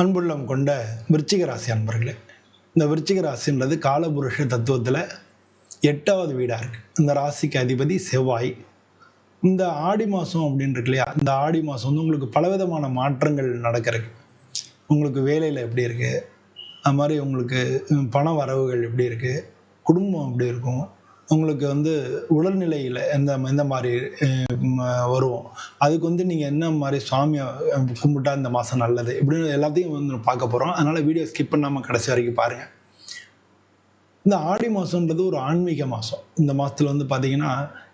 அன்புள்ளம் கொண்ட விருச்சிக ராசி அன்பர்களே இந்த விருச்சிக ராசின்றது காலபுருஷ தத்துவத்தில் எட்டாவது வீடாக இருக்குது இந்த ராசிக்கு அதிபதி செவ்வாய். இந்த ஆடி மாதம் அப்படின்னு இருக்கு இல்லையா இந்த ஆடி மாதம் வந்து உங்களுக்கு பலவிதமான மாற்றங்கள் நடக்கிறது உங்களுக்கு வேலையில் எப்படி இருக்குது அது மாதிரி உங்களுக்கு பண வரவுகள் எப்படி இருக்குது குடும்பம் எப்படி இருக்கும்? உங்களுக்கு வந்து உடல்நிலையில் எந்த எந்த மாதிரி வருவோம் வரும்? அதுக்கு வந்து நீங்கள் என்ன மாதிரி சுவாமியை கும்பிட்டா இந்த மாதம் நல்லது? இப்படின்னு எல்லாத்தையும் வந்து பார்க்க போகிறோம் அதனால் வீடியோ ஸ்கிப் பண்ணாமல் கடைசி வரைக்கும் பாருங்கள் இந்த ஆடி மாதம்ன்றது ஒரு ஆன்மீக மாதம் இந்த மாதத்தில் வந்து பார்த்தீங்கன்னா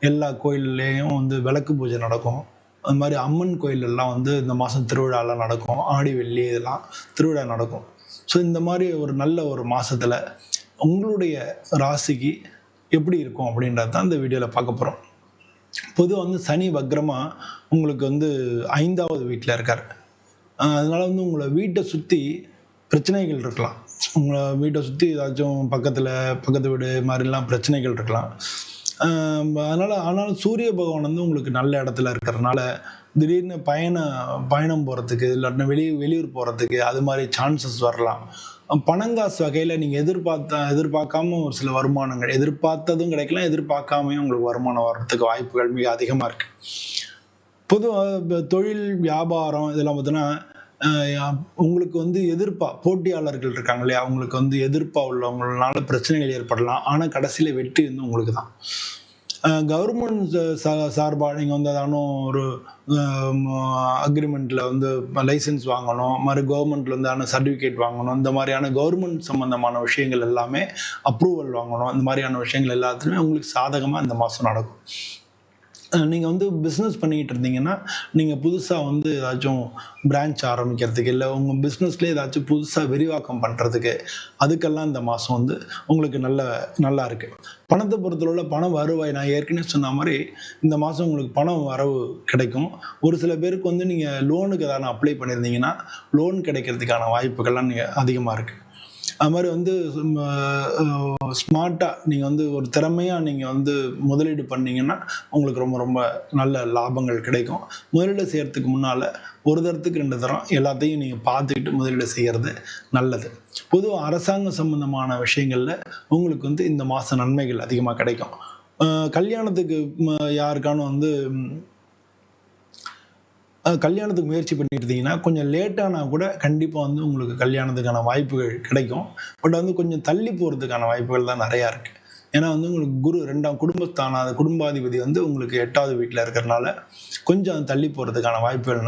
எல்லா கோயில்லையும் வந்து விளக்கு பூஜை நடக்கும். அது மாதிரி அம்மன் கோயிலெல்லாம் வந்து இந்த மாதம் திருவிழாலாம் நடக்கும். ஆடி வெள்ளி இதெல்லாம் திருவிழா நடக்கும். ஸோ இந்த மாதிரி ஒரு நல்ல ஒரு மாதத்தில் உங்களுடைய ராசிக்கு எப்படி இருக்கும் அப்படின்றது தான் இந்த வீடியோவில் பார்க்க போகிறோம் பொதுவாக வந்து சனி வக்ரமாக உங்களுக்கு வந்து ஐந்தாவது வீட்டில் இருக்கார். அதனால் வந்து உங்களை வீட்டை சுற்றி பிரச்சனைகள் இருக்கலாம். உங்களை வீட்டை சுற்றி ஏதாச்சும் பக்கத்தில் பக்கத்து வீடு மாதிரிலாம் பிரச்சனைகள் இருக்கலாம். அதனால் ஆனாலும் சூரிய பகவான் வந்து உங்களுக்கு நல்ல இடத்துல இருக்கிறதுனால திடீர்னு பயண பயணம் போகிறதுக்கு இல்லாட்டினா வெளியே வெளியூர் போகிறதுக்கு அது மாதிரி சான்சஸ் வரலாம். பணங்காசு வகையில் நீங்கள் எதிர்பார்த்த எதிர்பார்க்காம ஒரு சில வருமானங்கள் எதிர்பார்த்ததும் கிடைக்கலாம் எதிர்பார்க்காமையும் உங்களுக்கு வருமானம் வர்றதுக்கு வாய்ப்புகள் மிக அதிகமாக இருக்குது பொதுவாக தொழில் வியாபாரம் இதெல்லாம் பார்த்தோன்னா உங்களுக்கு வந்து எதிர்ப்பா போட்டியாளர்கள் இருக்காங்க இல்லையா? அவங்களுக்கு வந்து எதிர்ப்பா உள்ளவங்களால பிரச்சனைகள் ஏற்படலாம். ஆனால் கடைசியில் வெற்றி வந்து உங்களுக்கு தான் கவர்மெண்ட் சார்பாக நீங்கள் வந்து அதானும் ஒரு அக்ரிமெண்ட்டில் வந்து லைசன்ஸ் வாங்கணும் மாதிரி கவர்மெண்ட்ல வந்து சர்டிஃபிகேட் வாங்கணும் இந்த மாதிரியான கவர்மெண்ட் சம்மந்தமான விஷயங்கள் எல்லாமே அப்ரூவல் வாங்கணும் இந்த மாதிரியான விஷயங்கள் எல்லாத்துலேயுமே உங்களுக்கு சாதகமாக இந்த மாதம் நடக்கும். நீங்கள் வந்து பிஸ்னஸ் பண்ணிக்கிட்டு இருந்தீங்கன்னா நீங்கள் புதுசாக வந்து ஏதாச்சும் பிரான்ச் ஆரம்பிக்கிறதுக்கு இல்லை உங்கள் பிஸ்னஸ்லேயே ஏதாச்சும் புதுசாக விரிவாக்கம் பண்ணுறதுக்கு அதுக்கெல்லாம் இந்த மாதம் வந்து உங்களுக்கு நல்ல நல்லா இருக்குது பணத்தை பொறுத்தளவில் பண வருவாய். நான் ஏற்கனவே சொன்ன மாதிரி இந்த மாதம் உங்களுக்கு பணம் வரவு கிடைக்கும். ஒரு சில பேருக்கு வந்து நீங்கள் லோனுக்கு ஏதாவது அப்ளை பண்ணியிருந்தீங்கன்னா லோன் கிடைக்கிறதுக்கான வாய்ப்புகள்லாம் நீங்கள் அதிகமாக இருக்குது அது மாதிரி வந்து ஸ்மார்ட்டாக நீங்கள் வந்து ஒரு திறமையாக நீங்கள் வந்து முதலீடு பண்ணீங்கன்னா உங்களுக்கு ரொம்ப ரொம்ப நல்ல லாபங்கள் கிடைக்கும். முதலீடு செய்கிறதுக்கு முன்னால் ஒரு தரத்துக்கு ரெண்டு தரம் எல்லாத்தையும் நீங்கள் பார்த்துக்கிட்டு முதலீடு செய்கிறது நல்லது. பொதுவாக அரசாங்கம் சம்பந்தமான விஷயங்களில் உங்களுக்கு வந்து இந்த மாத நன்மைகள் அதிகமாக கிடைக்கும். கல்யாணத்துக்கு யாருக்கானும் யாருக்கான வந்து கல்யாணத்துக்கு முயற்சி பண்ணிட்டு இருந்தீங்கன்னா கொஞ்சம் லேட்டானா கூட கண்டிப்பாக வந்து உங்களுக்கு கல்யாணத்துக்கான வாய்ப்புகள் கிடைக்கும். பட் வந்து கொஞ்சம் தள்ளி போகிறதுக்கான வாய்ப்புகள் தான் நிறையா இருக்குது ஏன்னா வந்து உங்களுக்கு குரு ரெண்டாம் குடும்பத்தான அந்த குடும்பாதிபதி வந்து உங்களுக்கு எட்டாவது வீட்டில் இருக்கிறனால கொஞ்சம் தள்ளி போகிறதுக்கான வாய்ப்புகள்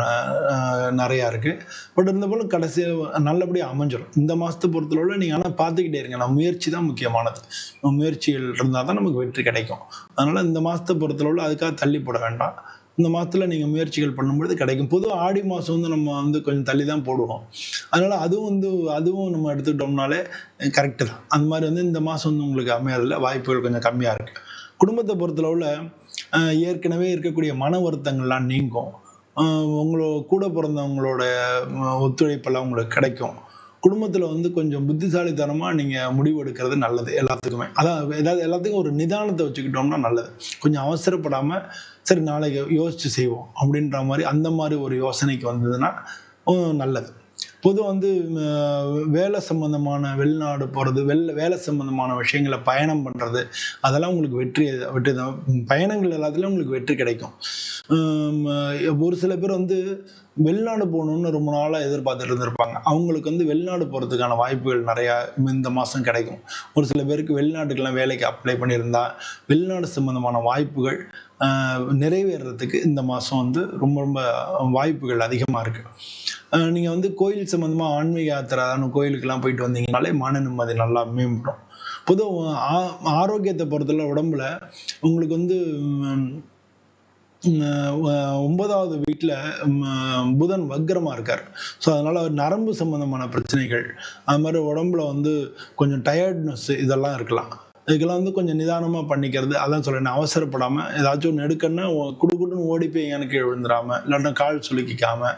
நிறையா இருக்குது பட் இருந்த போல கடைசி நல்லபடியாக அமைஞ்சிடும் இந்த மாதத்தை பொறுத்தளவில் நீங்கள் ஆனால் பார்த்துக்கிட்டே இருங்க. நம்ம முயற்சி தான் முக்கியமானது. நம்ம முயற்சிகள் இருந்தால் தான் நமக்கு வெற்றி கிடைக்கும். அதனால் இந்த மாதத்தை பொறுத்தளவில் அதுக்காக தள்ளி போட வேண்டாம். இந்த மாதத்தில் நீங்கள் முயற்சிகள் பண்ணும்பொழுது கிடைக்கும். பொதுவாக ஆடி மாதம் வந்து நம்ம வந்து கொஞ்சம் தள்ளி தான் போடுவோம். அதனால் அதுவும் வந்து அதுவும் நம்ம எடுத்துக்கிட்டோம்னாலே கரெக்டு தான். அந்த மாதிரி வந்து இந்த மாதம் வந்து உங்களுக்கு அமையாதில்ல வாய்ப்புகள் கொஞ்சம் கம்மியாக இருக்குது குடும்பத்தை பொறுத்தளவில் ஏற்கனவே இருக்கக்கூடிய மன வருத்தங்கள்லாம் நீங்கும். உங்களோட கூட பிறந்தவங்களோட ஒத்துழைப்பெல்லாம் உங்களுக்கு கிடைக்கும். குடும்பத்தில் வந்து கொஞ்சம் புத்திசாலித்தனமாக நீங்கள் முடிவு எடுக்கிறது நல்லது எல்லாத்துக்குமே. அதான் ஏதாவது எல்லாத்துக்கும் ஒரு நிதானத்தை வச்சுக்கிட்டோம்னா நல்லது. கொஞ்சம் அவசரப்படாமல் சரி நாளைக்கு யோசித்து செய்வோம் அப்படின்ற மாதிரி அந்த மாதிரி ஒரு யோசனைக்கு வந்ததுன்னா நல்லது. பொதுவாக வந்து வேலை சம்பந்தமான வெளிநாடு போகிறது வெள்ள வேலை சம்பந்தமான விஷயங்களை பயணம் பண்ணுறது அதெல்லாம் உங்களுக்கு வெற்றி வெற்றி தான். பயணங்கள் எல்லாத்துலேயும் உங்களுக்கு வெற்றி கிடைக்கும். ஒரு சில பேர் வந்து வெளிநாடு போகணுன்னு ரொம்ப நாளாக எதிர்பார்த்துட்டு இருந்திருப்பாங்க. அவங்களுக்கு வந்து வெளிநாடு போகிறதுக்கான வாய்ப்புகள் நிறையா இந்த மாதம் கிடைக்கும். ஒரு சில பேருக்கு வெளிநாட்டுக்கெல்லாம் வேலைக்கு அப்ளை பண்ணியிருந்தா வெளிநாடு சம்பந்தமான வாய்ப்புகள் நிறைவேறதுக்கு இந்த மாதம் வந்து ரொம்ப ரொம்ப வாய்ப்புகள் அதிகமாக இருக்குது நீங்கள் வந்து கோயில் சம்மந்தமாக ஆன்மீக யாத்திரை கோயிலுக்கெல்லாம் போயிட்டு வந்தீங்கனாலே மன நிம்மதி நல்லா மேம்படும். பொதுவாக ஆ- ஆரோக்கியத்தை பொறுத்தல உடம்புல உங்களுக்கு வந்து ஒன்பதாவது வீட்டில் புதன் வக்ரமாக இருக்கார். ஸோ அதனால் நரம்பு சம்மந்தமான பிரச்சனைகள் அது மாதிரி உடம்புல வந்து கொஞ்சம் டயர்ட்னஸ் இதெல்லாம் இருக்கலாம். இதுக்கெல்லாம் வந்து கொஞ்சம் நிதானமாக பண்ணிக்கிறது அதான் சொல்கிறேன் அவசரப்படாமல் ஏதாச்சும் ஒன்று எடுக்கன்னா குடு குடுன்னு ஓடி போய் எனக்கு விழுந்துடாமல் இல்லாட்டா கால் சுலுக்கிக்காம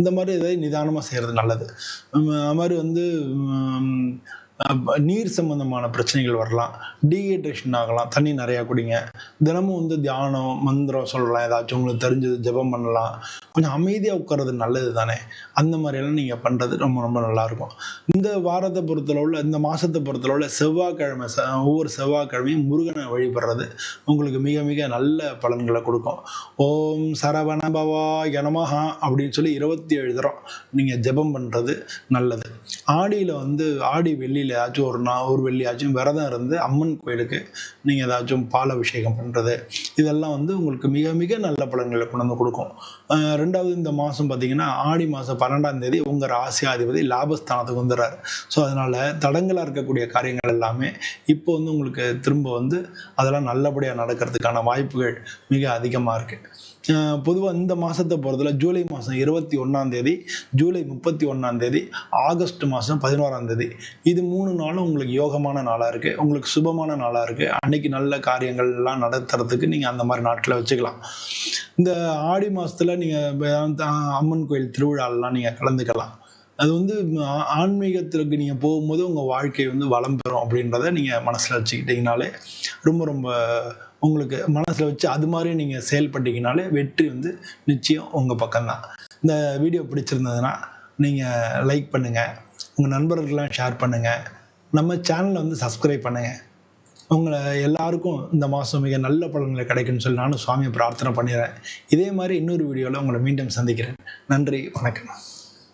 இந்த மாதிரி இதை நிதானமாக செய்கிறது நல்லது. அது மாதிரி வந்து நீர் சம்பந்தமான பிரச்சனைகள் வரலாம். டீஹைட்ரேஷன் ஆகலாம். தண்ணி நிறையா குடிங்க. தினமும் வந்து தியானம் மந்திரம் சொல்லலாம். ஏதாச்சும் உங்களுக்கு தெரிஞ்சது ஜெபம் பண்ணலாம். கொஞ்சம் அமைதியாக உட்கார்றது நல்லது தானே? அந்த மாதிரியெல்லாம் நீங்கள் பண்ணுறது ரொம்ப ரொம்ப நல்லாயிருக்கும். இந்த வாரத்தை பொறுத்தளவில் இந்த மாதத்தை பொறுத்தளவில் செவ்வாய்க்கிழமை ச ஒவ்வொரு செவ்வாய்க்கிழமையும் முருகனை வழிபடுறது உங்களுக்கு மிக மிக நல்ல பலன்களை கொடுக்கும். ஓம் சரவண பவா யனமஹா அப்படின்னு சொல்லி இருபத்தி ஏழு தரம் நீங்கள் ஜெபம் பண்ணுறது நல்லது. ஆடியில் வந்து ஆடி வெள்ளியில் ஏதாச்சும் ஒரு நாள் ஒரு வெள்ளியாச்சும் விரதம் இருந்து அம்மன் கோயிலுக்கு நீங்கள் ஏதாச்சும் பால் அபிஷேகம் பண்ணுறது இதெல்லாம் வந்து உங்களுக்கு மிக மிக நல்ல பலன்களை கொண்டு வந்து கொடுக்கும். ரெண்டாவது இந்த மாதம் பார்த்தீங்கன்னா ஆடி மாதம் பன்னெண்டாம் தேதி உங்கள் ராசியாதிபதி லாபஸ்தானத்துக்கு வந்துடுறாரு. ஸோ அதனால் தடங்களாக இருக்கக்கூடிய காரியங்கள் எல்லாமே இப்போ வந்து உங்களுக்கு திரும்ப வந்து அதெல்லாம் நல்லபடியாக நடக்கிறதுக்கான வாய்ப்புகள் மிக அதிகமாக இருக்குது பொதுவாக இந்த மாதத்தை பொறுத்தல ஜூலை மாதம் இருபத்தி ஒன்றாம் தேதி ஜூலை முப்பத்தி ஒன்றாம் தேதி ஆகஸ்ட் மாதம் பதினோராம் தேதி. இது மூணு நாளும் உங்களுக்கு யோகமான நாளாக இருக்குது உங்களுக்கு சுபமான நாளாக இருக்குது அன்னைக்கு நல்ல காரியங்கள்லாம் நடத்துறதுக்கு நீங்கள் அந்த மாதிரி நாட்களை வச்சுக்கலாம். இந்த ஆடி மாதத்தில் நீங்கள் அம்மன் கோயில் திருவிழாலெலாம் நீங்கள் கலந்துக்கலாம். அது வந்து ஆன்மீகத்திற்கு நீங்கள் போகும்போது உங்கள் வாழ்க்கை வந்து வளம் பெறும் அப்படின்றத நீங்கள் மனசில் வச்சுக்கிட்டிங்கனாலே ரொம்ப ரொம்ப உங்களுக்கு மனசில் வச்சு அது மாதிரி நீங்கள் செயல்பட்டீங்கனாலே வெற்றி வந்து நிச்சயம் உங்கள் பக்கம்தான். இந்த வீடியோ பிடிச்சிருந்ததுன்னா நீங்கள் லைக் பண்ணுங்கள் உங்கள் நண்பர்களெலாம் ஷேர் பண்ணுங்கள் நம்ம சேனலை வந்து சப்ஸ்கிரைப் பண்ணுங்கள் உங்களை எல்லாருக்கும் இந்த மாதம் மிக நல்ல பலன்களை கிடைக்கும்னு சொல்லி நானும் சுவாமியை பிரார்த்தனை பண்ணிடுறேன். இதே மாதிரி இன்னொரு வீடியோவில் உங்களை மீண்டும் சந்திக்கிறேன். நன்றி வணக்கம்.